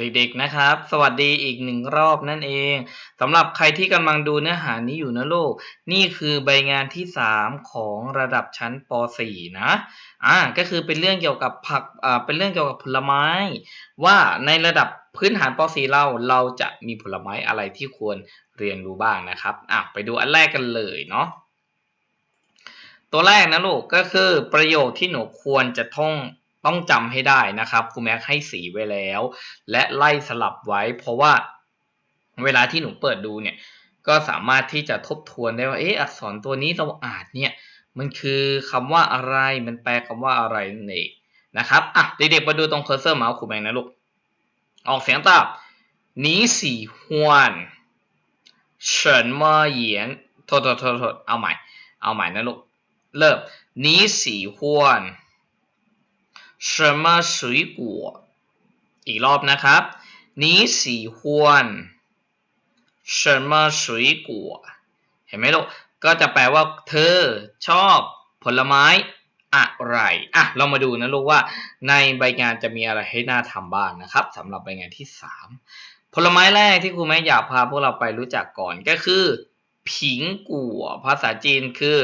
เด็กๆนะครับ สวัสดีอีกหนึ่งรอบนั่นเองสำหรับใครที่กำลังดูเนื้อหานี้อยู่นะลูก นี่คือใบงานที่ 3 ของระดับชั้นป .4 นะอ่าก็คือเป็นเรื่องเกี่ยวกับผักอ่าเป็นเรื่องเกี่ยวกับผลไม้ ว่าในระดับพื้นฐานป .4 เราเราจะมีผลไม้อะไรที่ควรเรียนรู้บ้างนะครับอะไปดูอันแรกกันเลยเนาะตัวแรกนะลูกก็คือประโยคที่หนูควรจะท่อง ต้องจำให้ได้นะครับครูแม็กให้สีไว้แล้ว และไล่สลับไว้ เพราะว่าเวลาที่หนูเปิดดูเนี่ยก็สามารถที่จะทบทวนได้ว่าเอ๊ะอักษรตัวนี้เราอ่านเนี่ยมันคือคำว่าอะไรมันแปลคำว่าอะไรนั่นเองนะครับอะเด็กๆมาดูตรงเคอร์เซอร์เมาส์ครูแม็กนะลูกออกเสียงตอบนีสีฮวนเฉินมาเหยียนโทษโทษโทษเอาใหม่เอาใหม่นะลูกเริ่มนีสีฮวน 什么水果อีกรอบนะครับ你喜欢什么水果เห็นไหมลูก ก็จะแปลว่า เธอชอบผลไม้อะไร อ่ะ เรามาดูนะลูกว่า ในใบงานจะมีอะไรให้น่าทำบ้างนะครับสำหรับใบงานที่ 3 ผลไม้แรกที่ครูแม่อยากพาพวกเราไปรู้จักก่อนก็คือ ผิงกัว ภาษาจีนคือ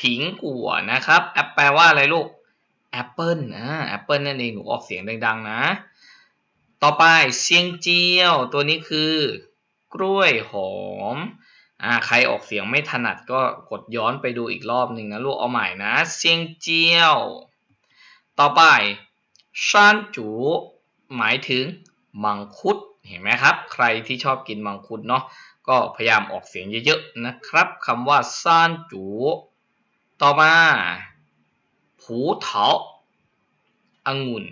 ผิงกัวนะครับแอปแปลว่าอะไรลูก แอปเปิลนะแอปเปิลนั่นเองหนูออกเสียงดังๆนะ ต่อไปเซียงเจียว ตัวนี้คือกล้วยหอมอ่าใครออกเสียงไม่ถนัดก็กดย้อนไปดูอีกรอบหนึ่งนะลูกเอาใหม่นะเซียงเจียว ต่อไปชานจูหมายถึงมังคุดเห็นไหมครับ ใครที่ชอบกินมังคุดเนาะก็พยายามออกเสียงเยอะๆนะครับคำว่าซานจูต่อมา ผูเถาองุ่น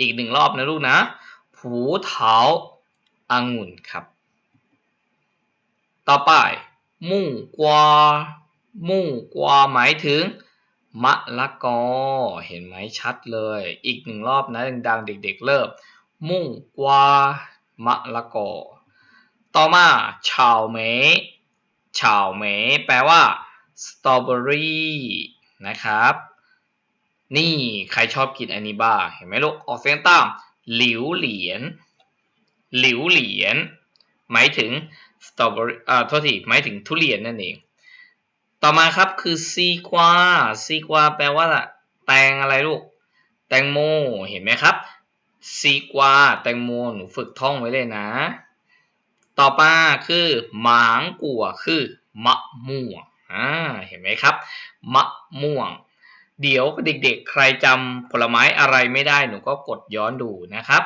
อีกหนึ่งรอบนะลูกนะผูเถาองุ่นครับ ต่อไปมู่กวามู่กวาหมายถึงมะละกอ เห็นไหมชัดเลย อีกหนึ่งรอบนะดังๆ เด็กๆเริ่มมู่กวามะละกอ ต่อมาเฉาเมเฉาเมแปลว่าสตรอเบอรี่ นะครับ นี่ใครชอบกินอันนี้บ้างเห็นไหมลูกออกเสียงตามหลิวเหลียนหลิวเหลียนหมายถึงสตรอเบอรี่อ่าโทษทีหมายถึงทุเรียนนั่นเอง ต่อมาครับคือซีกวาซีกวาแปลว่าแตงอะไรลูก แตงโมเห็นไหมครับซีกวาแตงโมหนูฝึกท่องไว้เลยนะ ต่อมาคือหมางกัวคือมะม่วง อ่าเห็นไหมครับ มะม่วง เดี๋ยวเด็กๆ ใครจำผลไม้อะไรไม่ได้หนูก็กดย้อนดูนะครับ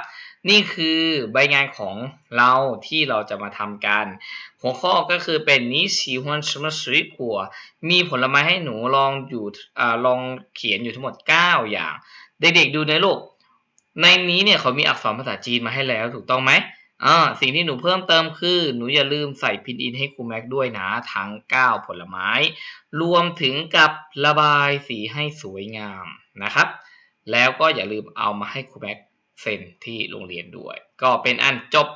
นี่คือใบงานของเราที่เราจะมาทำกัน หัวข้อก็คือเป็นนิชิฮวนชมสุยกัว มีผลไม้ให้หนูลองอยู่อ่าลองเขียนอยู่ทั้งหมด 9 อย่าง เด็กๆดูในลูกในนี้เนี่ยเขามีอักษรภาษาจีนมาให้แล้วถูกต้องไหม อ่าสิ่งที่หนูเพิ่มเติมคือ หนูอย่าลืมใส่พินอินให้ครูแม็กด้วยนะ ทั้ง 9 ผลไม้ รวมถึงกับระบายสีให้สวยงามนะครับ แล้วก็อย่าลืมเอามาให้ครูแม็กเซ็นที่โรงเรียนด้วย ก็เป็นอันจบ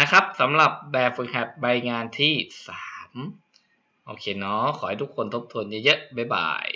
นะครับสำหรับแบบฝึกหัดใบงานที่ 3 โอเคเนาะขอให้ทุกคนทบทวนเยอะๆ บ๊ายบาย